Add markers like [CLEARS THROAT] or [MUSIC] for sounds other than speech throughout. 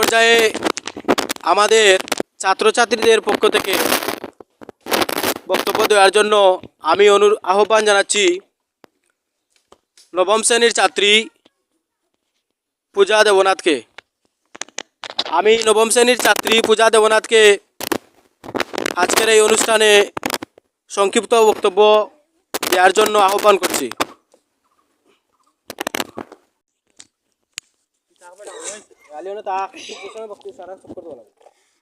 পর্যায়ে আমাদের ছাত্রছাত্রীদের পক্ষ থেকে বক্তব্য দেওয়ার জন্য আমি অনু, আহ্বান জানাচ্ছি নবম শ্রেণির ছাত্রী পূজা দেবনাথকে। আমি নবম শ্রেণির ছাত্রী পূজা দেবনাথকে আজকের এই অনুষ্ঠানে সংক্ষিপ্ত বক্তব্য দেওয়ার জন্য আহ্বান করছি।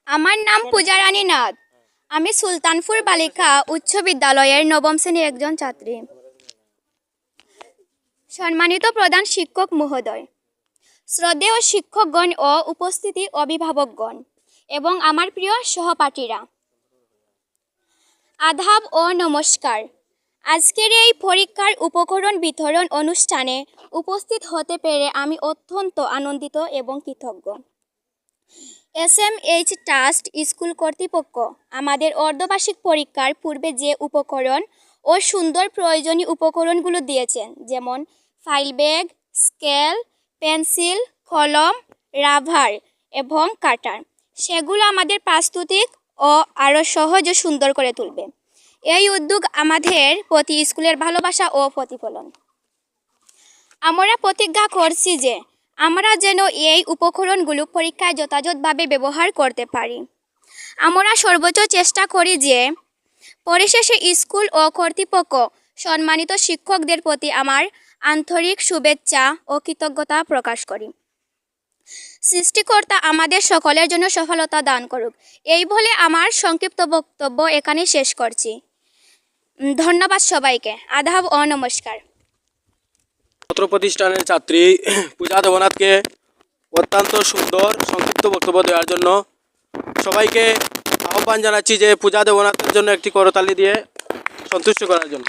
আমার নাম পূজারানী নাথ। আমি সুলতানপুর বালিকা উচ্চ বিদ্যালয়ের নবম শ্রেণির একজন ছাত্রী। সম্মানিত প্রধান শিক্ষক মহোদয়, শ্রদ্ধেয় শিক্ষকগণ ও উপস্থিতি অভিভাবকগণ এবং আমার প্রিয় সহপাঠীরা, আধাব ও নমস্কার। আজকের এই পরীক্ষার উপকরণ বিতরণ অনুষ্ঠানে উপস্থিত হতে পেরে আমি অত্যন্ত আনন্দিত এবং কৃতজ্ঞ। S M H trust school কর্তৃপক্ষ, আমাদের অর্ধবার্ষিক পরীক্ষার পূর্বে যে উপকরণ ও সুন্দর প্রয়োজনীয় উপকরণগুলো দিয়েছেন, যেমন ফাইল ব্যাগ, স্কেল, পেন্সিল, কলম রাভার এবং কাটার, সেগুলো আমাদের প্রস্তুতিক ও আরও সহজ ও সুন্দর করে তুলবে। এই উদ্যোগ আমাদের প্রতি স্কুলের ভালোবাসা ও প্রতিফলন। আমরা প্রতিজ্ঞা করছি যে আমরা যেন এই উপকরণগুলো পরীক্ষায় যথাযথভাবে ব্যবহার করতে পারি। আমরা সর্বোচ্চ চেষ্টা করি যে পরিশেষে স্কুল ও কর্তৃপক্ষ সম্মানিত শিক্ষকদের প্রতি আমার আন্তরিক শুভেচ্ছা ও কৃতজ্ঞতা প্রকাশ করি। সৃষ্টিকর্তা আমাদের সকলের জন্য সফলতা দান করুক। এই বলে আমার সংক্ষিপ্ত বক্তব্য এখানে শেষ করছি। ধন্যবাদ সবাইকে। আদাব ও নমস্কার ছাত্র প্রতিষ্ঠানের ছাত্রী [CLEARS THROAT] পূজা দেবনাথকে অত্যন্ত সুন্দর, সংক্ষিপ্ত বক্তব্য দেওয়ার জন্য সবাইকে আহ্বান জানাচ্ছি যে পূজা দেবনাথের জন্য একটি করতালি দিয়ে সন্তুষ্ট করার জন্য।